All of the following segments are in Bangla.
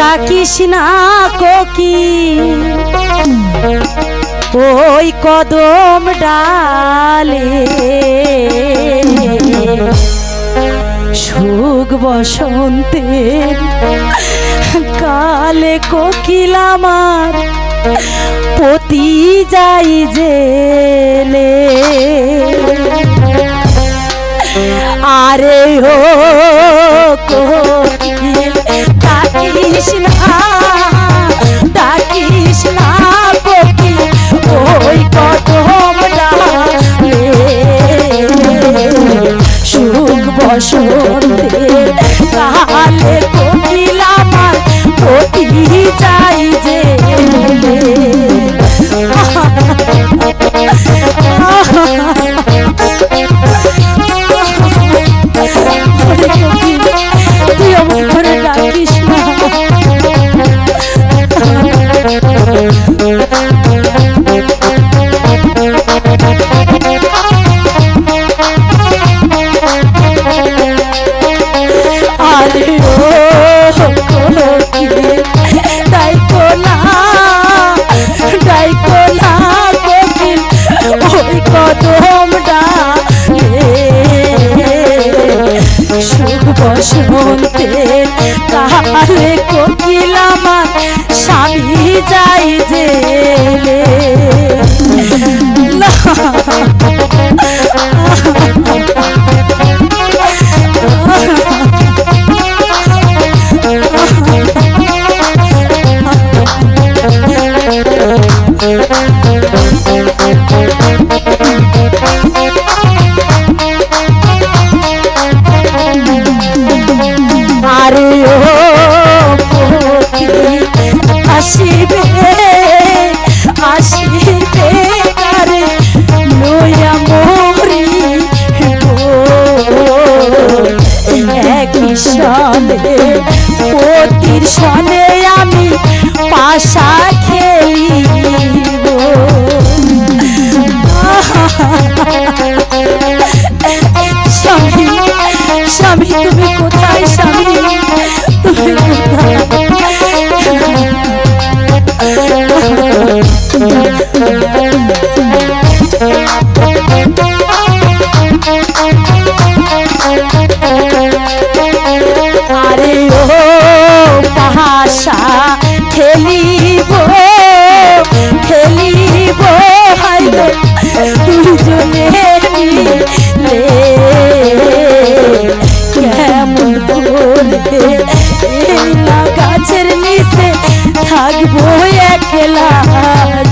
ডাকিস না কোকি। ওই কদম ডালে সুখ বসন্তের কালে কোকিল আমার পতি যাই জেলে। আরে ও কোকিল কালে কোকিল পতি যাই। যে বসন্তের কালে কোকিল আমার স্বামী যাই জেলে সনে পতির সনে খেলিব খেলিব হাইল দুজনে মিলে। কেমন না গাছের নিচে থাকব একলা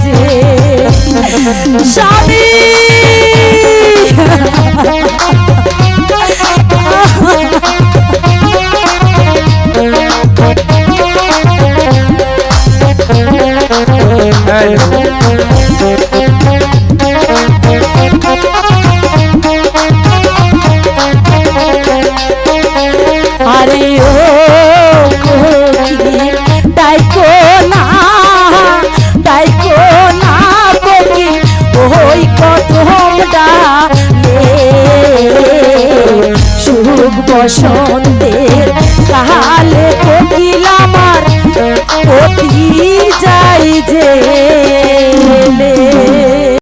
যে। স্বামী আরে ও কোকিল ডাইকো না ডাইকো না কোকিল ওই কদম ডালে সুখ বসন্তের কালে